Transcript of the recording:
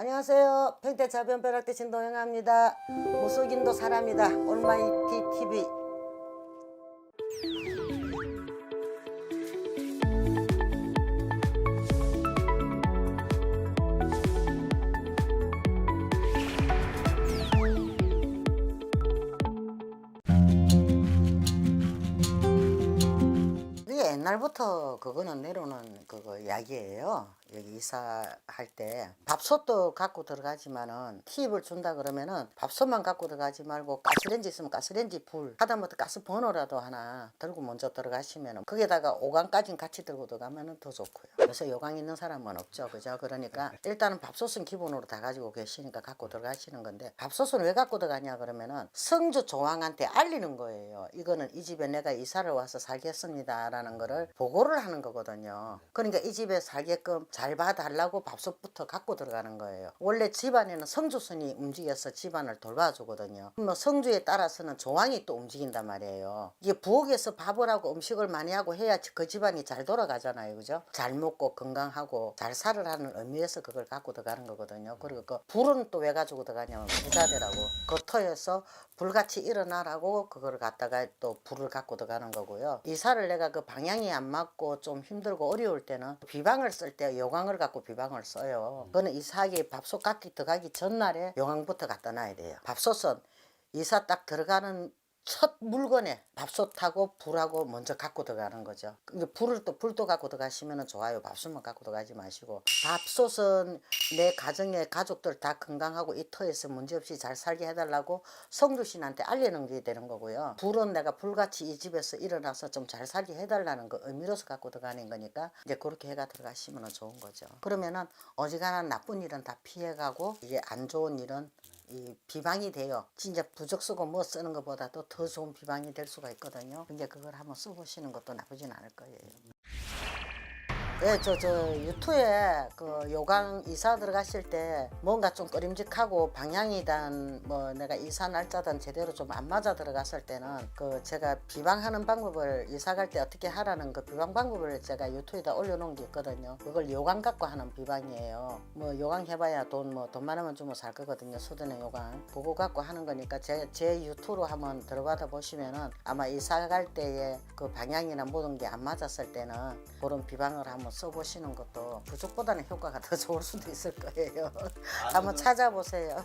안녕하세요. 평택 자변 벼락대 신동영합니다. 무속인도 사람이다. 올마이티 TV. 이게 옛날부터 그거는 내려오는 그거 이야기예요. 여기 이사할 때 밥솥도 갖고 들어가지만은 팁을 준다 그러면은 밥솥만 갖고 들어가지 말고 가스레인지 있으면 가스레인지 불 하다못해 가스 버너라도 하나 들고 먼저 들어가시면은 거기다가 오강까지 같이 들고 들어가면은 더 좋고요. 그래서 요강 있는 사람은 없죠, 그죠? 그러니까 일단은 밥솥은 기본으로 다 가지고 계시니까 갖고 들어가시는 건데 밥솥은 왜 갖고 들어가냐 그러면은 성주 조왕한테 알리는 거예요. 이거는 이 집에 내가 이사를 와서 살겠습니다라는 거를 보고를 하는 거거든요. 그러니까 이 집에 살게끔 잘 봐달라고 밥솥부터 갖고 들어가는 거예요. 원래 집안에는 성주선이 움직여서 집안을 돌봐주거든요. 뭐 성주에 따라서는 조왕이 또 움직인단 말이에요. 이게 부엌에서 밥을 하고 음식을 많이 하고 해야 그 집안이 잘 돌아가잖아요. 그죠? 잘 먹고 건강하고 잘 살으라는 의미에서 그걸 갖고 들어가는 거거든요. 그리고 그 불은 또 왜 가지고 들어가냐면 부자되라고 그 터에서 불같이 일어나라고 그걸 갖다가 또 불을 갖고 들어가는 거고요. 이사를 내가 그 방향이 안 맞고 좀 힘들고 어려울 때는 비방을 쓸때 요강을 갖고 비방을 써요. 그거는 이사하기 밥솥 갖기 들어가기 전날에 요강부터 갖다 놔야 돼요. 밥솥은 이사 딱 들어가는 첫 물건에 밥솥하고 불하고 먼저 갖고 들어가는 거죠. 근데 불을 또 불도 갖고 들어가시면 좋아요. 밥솥만 갖고 들어가지 마시고 밥솥은 내 가정의 가족들 다 건강하고 이 터에서 문제없이 잘 살게 해달라고 성주신한테 알리는 게 되는 거고요. 불은 내가 불같이 이 집에서 일어나서 좀 잘 살게 해달라는 그 의미로서 갖고 들어가는 거니까 이제 그렇게 해가 들어가시면 좋은 거죠. 그러면은 어지간한 나쁜 일은 다 피해가고 이게 안 좋은 일은 이 비방이 돼요. 진짜 부적 쓰고 뭐 쓰는 것보다도 더 좋은 비방이 될 수가 있거든요. 근데 그걸 한번 써보시는 것도 나쁘진 않을 거예요. 예, 저, 저, 유튜에 그 요강 이사 들어가실 때 뭔가 좀 꺼림직하고 방향이단 뭐 내가 이사 날짜든 제대로 좀 안 맞아 들어갔을 때는 그 제가 비방하는 방법을 이사 갈 때 어떻게 하라는 그 비방 방법을 제가 유튜에다 올려놓은 게 있거든요. 그걸 요강 갖고 하는 비방이에요. 뭐 요강 해봐야 돈 뭐 돈 많으면 주면 살 거거든요. 수든의 요강. 그거 갖고 하는 거니까 제, 제 유튜로 한번 들어가다 보시면은 아마 이사 갈 때에 그 방향이나 모든 게 안 맞았을 때는 그런 비방을 한번 써보시는 것도 부족보다는 효과가 더 좋을 수도 있을 거예요. 한번 찾아보세요.